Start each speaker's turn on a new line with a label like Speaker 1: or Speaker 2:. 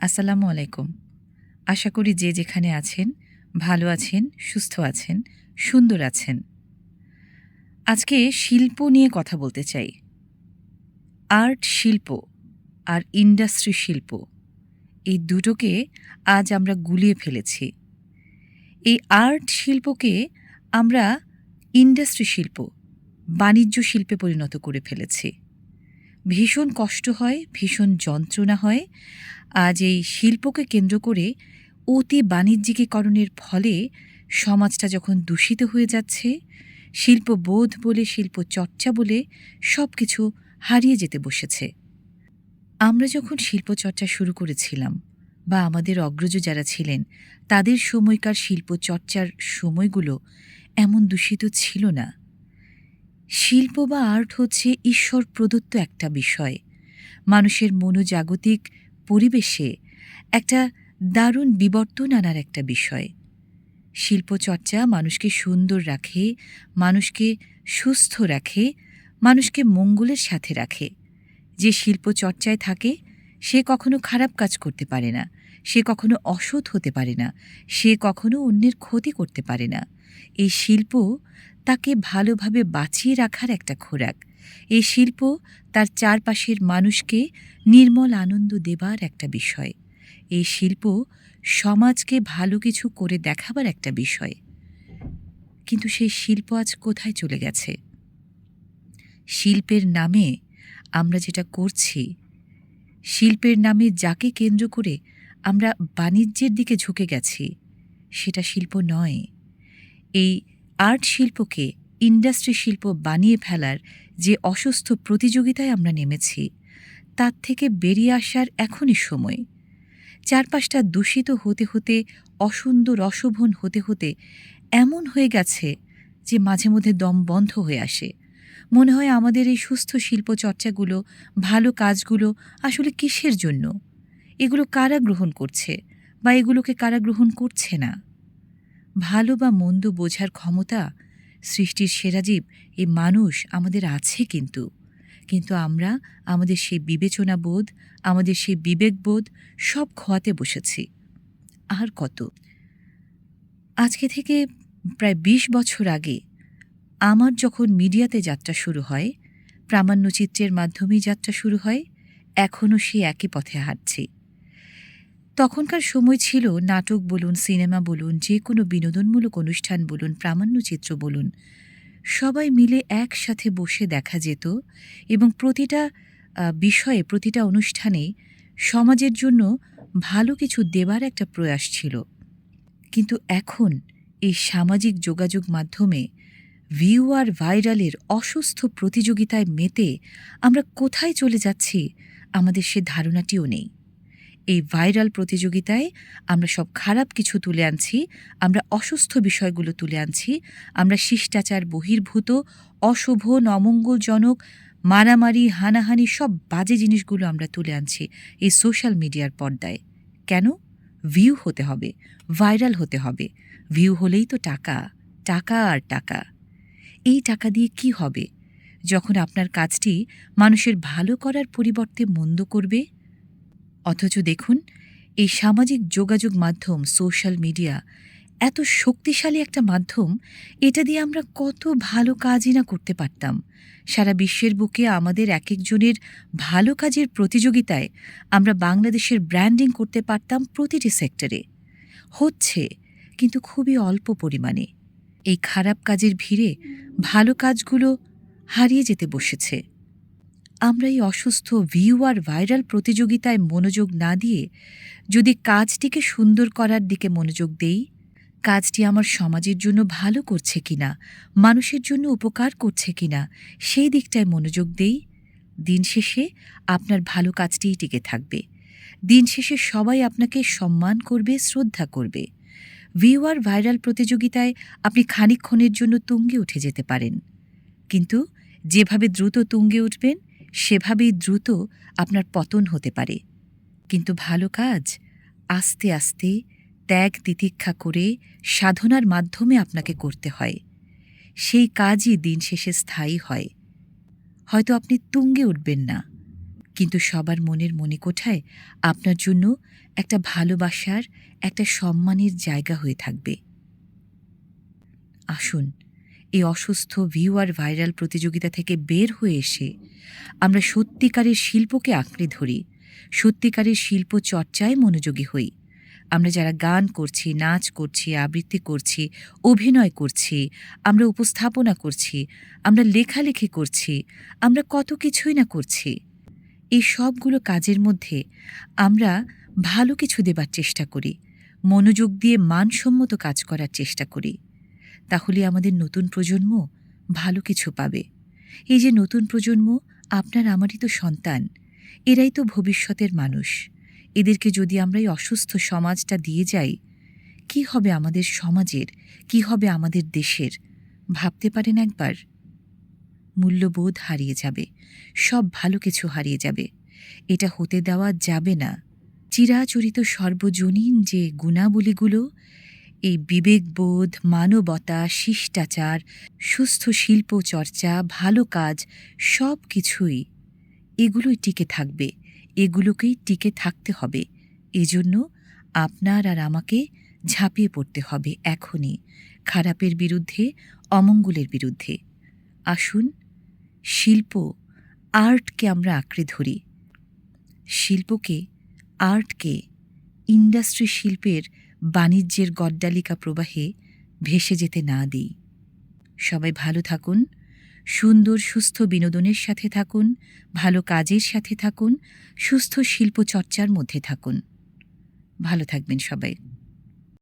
Speaker 1: আসসালামু আলাইকুম। আশা করি যে যেখানে আছেন, ভালো আছেন, সুস্থ আছেন, সুন্দর আছেন। আজকে শিল্প নিয়ে কথা বলতে চাই। আর্ট শিল্প আর ইন্ডাস্ট্রি শিল্প, এই দুটোকে আজ আমরা গুলিয়ে ফেলেছি। এই আর্ট শিল্পকে আমরা ইন্ডাস্ট্রি শিল্প, বাণিজ্য শিল্পে পরিণত করে ফেলেছি। ভীষণ কষ্ট হয়, ভীষণ যন্ত্রণা হয় আজ এই শিল্পকে কেন্দ্র করে অতি বাণিজ্যিকীকরণের ফলে সমাজটা যখন দূষিত হয়ে যাচ্ছে, শিল্পবোধ বলে শিল্প চর্চা বলে সব কিছু হারিয়ে যেতে বসেছে। আমরা যখন শিল্পচর্চা শুরু করেছিলাম বা আমাদের অগ্রজ যারা ছিলেন, তাদের সময়কার শিল্পচর্চার সময়গুলো এমন দূষিত ছিল না। শিল্প বা আর্ট হচ্ছে ঈশ্বর প্রদত্ত একটা বিষয়। মানুষের মনোজাগতিক পরিবেশে একটা দারুণ বিবর্তন আনার একটা বিষয়। শিল্পচর্চা মানুষকে সুন্দর রাখে, মানুষকে সুস্থ রাখে, মানুষকে মঙ্গলের সাথে রাখে। যে শিল্পচর্চায় থাকে, সে কখনো খারাপ কাজ করতে পারে না, সে কখনো অসৎ হতে পারে না, সে কখনো অন্যের ক্ষতি করতে পারে না। এই শিল্প তাকে ভালোভাবে বাঁচিয়ে রাখার একটা খোরাক। এই শিল্প তার চারপাশের মানুষকে নির্মল আনন্দ দেবার একটা বিষয়। এই শিল্প সমাজকে ভালো কিছু করে দেখাবার একটা বিষয়। কিন্তু সেই শিল্প আজ কোথায় চলে গেছে? শিল্পের নামে আমরা যেটা করছি, শিল্পের নামে যাকে কেন্দ্র করে আমরা বাণিজ্যের দিকে ঝুঁকে গেছি, সেটা শিল্প নয়। এই আর্ট শিল্পকে ইন্ডাস্ট্রি শিল্প বানিয়ে ফেলার যে অসুস্থ প্রতিযোগিতায় আমরা নেমেছি, তার থেকে বেরিয়ে আসার এখনই সময়। চারপাশটা দূষিত হতে হতে, অসুন্দর অশোভন হতে হতে এমন হয়ে গেছে যে মাঝে মধ্যে দম বন্ধ হয়ে আসে। মনে হয় আমাদের এই সুস্থ শিল্পচর্চাগুলো ভালো কাজগুলো আসলে কিসের জন্য? এগুলো কারা গ্রহণ করছে বা এগুলোকে কারা গ্রহণ করছে না? ভালো বা মন্দ বোঝার ক্ষমতা সৃষ্টির সেরাজীব এই মানুষ আমাদের আছে কিন্তু। কিন্তু আমরা আমাদের সেই বিবেচনাবোধ, আমাদের সেই বিবেকবোধ সব খোয়াতে বসেছি। আর কত? আজকে থেকে প্রায় ২০ বছর আগে আমার যখন মিডিয়াতে যাত্রা শুরু হয়, প্রামাণ্যচিত্রের মাধ্যমেই যাত্রা শুরু হয় এখনও সে একই পথে হাঁটছি। তখনকার সময় ছিল নাটক বলুন, সিনেমা বলুন, যে কোনো বিনোদনমূলক অনুষ্ঠান বলুন, প্রামাণ্যচিত্র বলুন। সবাই মিলে একসাথে বসে দেখা যেত এবং প্রতিটা বিষয়ে, প্রতিটা অনুষ্ঠানে সমাজের জন্য ভালো কিছু দেবার একটা প্রয়াস ছিল। কিন্তু এখন এই সামাজিক যোগাযোগ মাধ্যমে ভিউ আর ভাইরালের অসুস্থ প্রতিযোগিতায় মেতে আমরা কোথায় চলে যাচ্ছি, আমাদের সে ধারণাটিও নেই। এই ভাইরাল প্রতিযোগিতায় আমরা সব খারাপ কিছু তুলে আনছি, আমরা অসুস্থ বিষয়গুলো তুলে আনছি, আমরা শিষ্টাচার বহির্ভূত, অশুভ, নমঙ্গলজনক, মারামারি, হানাহানি সব বাজে জিনিসগুলো আমরা তুলে আনছি এই সোশ্যাল মিডিয়ার পর্দায়। কেন? ভিউ হতে হবে, ভাইরাল হতে হবে। ভিউ হলেই তো টাকা টাকা আর টাকা। এই টাকা দিয়ে কি হবে? যখন আপনার কাজটি মানুষের ভালো করার পরিবর্তে মন্দ করবে অথচ দেখুন, এই সামাজিক যোগাযোগ মাধ্যম সোশ্যাল মিডিয়া এত শক্তিশালী একটা মাধ্যম, এটা দিয়ে আমরা কত ভালো কাজই না করতে পারতাম। সারা বিশ্বের বুকে আমাদের এক একজনের ভালো কাজের প্রতিযোগিতায় আমরা বাংলাদেশের ব্র্যান্ডিং করতে পারতাম প্রতিটি সেক্টরে হচ্ছে, কিন্তু খুবই অল্প পরিমাণে। এই খারাপ কাজের ভিড়ে ভালো কাজগুলো হারিয়ে যেতে বসেছে। আমরা এই অসুস্থ ভিউ আর ভাইরাল প্রতিযোগিতায় মনোযোগ না দিয়ে যদি কাজটিকে সুন্দর করার দিকে মনোযোগ দেই, কাজটি আমার সমাজের জন্য ভালো করছে কিনা, মানুষের জন্য উপকার করছে কিনা, সেই দিকটায় মনোযোগ দেই, দিন শেষে আপনার ভালো কাজটিই টিকে থাকবে। দিন শেষে সবাই আপনাকে সম্মান করবে, শ্রদ্ধা করবে। ভিউ আর ভাইরাল প্রতিযোগিতায় আপনি খানিক্ষণের জন্য তুঙ্গে উঠে যেতে পারেন। কিন্তু যেভাবে দ্রুত তুঙ্গে উঠবেন সেভাবেই দ্রুত আপনার পতন হতে পারে। কিন্তু ভালো কাজ, আস্তে আস্তে ত্যাগ তিতিক্ষা করে সাধনার মাধ্যমে আপনাকে করতে হয়। সেই কাজই দিন শেষে স্থায়ী হয়। হয়তো আপনি তুঙ্গে উঠবেন না, কিন্তু সবার মনের মনে কোঠায় আপনার জন্য একটা ভালোবাসার, একটা সম্মানের জায়গা হয়ে থাকবে। আসুন এই অসুস্থ ভিউ আর ভাইরাল প্রতিযোগিতা থেকে বের হয়ে এসে আমরা সত্যিকারের শিল্পকে আঁকড়ে ধরি, সত্যিকারের শিল্প চর্চায় মনোযোগী হই। আমরা যারা গান করছি, নাচ করছি, আবৃত্তি করছি, অভিনয় করছি, আমরা উপস্থাপনা করছি, আমরা লেখালেখি করছি, আমরা কত কিছুই না করছি, এই সবগুলো কাজের মধ্যে আমরা ভালো কিছু দেবার চেষ্টা করি, মনোযোগ দিয়ে মানসম্মত কাজ করার চেষ্টা করি। তাহলে আমাদের নতুন প্রজন্ম ভালো কিছু পাবে। এই যে নতুন প্রজন্ম, আপনার আমারই তো সন্তান। এরাই তো ভবিষ্যতের মানুষ। এদেরকে যদি আমরা এই অসুস্থ সমাজটা দিয়ে যাই, কি হবে আমাদের সমাজের? কি হবে আমাদের দেশের? ভাবতে পারেন একবার? মূল্যবোধ হারিয়ে যাবে। সব ভালো কিছু হারিয়ে যাবে। এটা হতে দেওয়া যাবে না। চিরাচরিত সর্বজনীন যে গুণাবলীগুলো এই বিবেকবোধ, মানবতা, শিষ্টাচার, সুস্থ শিল্প চর্চা ভালো কাজ, সব কিছুই এগুলোই টিকে থাকবে, এগুলোকেই টিকে থাকতে হবে। এজন্য আপনার আর আমাকে ঝাঁপিয়ে পড়তে হবে এখনই, খারাপের বিরুদ্ধে, অমঙ্গলের বিরুদ্ধে। আসুন, শিল্প, আর্টকে আমরা আঁকড়ে ধরি। শিল্পকে, আর্টকে, ইন্ডাস্ট্রি শিল্পের বাণিজ্যের গড্ডালিকা প্রবাহে ভেসে যেতে না দিই। সবাই ভালো থাকুন, সুন্দর সুস্থ বিনোদনের সাথে থাকুন, ভালো কাজের সাথে থাকুন, সুস্থ শিল্পচর্চার মধ্যে থাকুন। ভালো থাকবেন সবাই।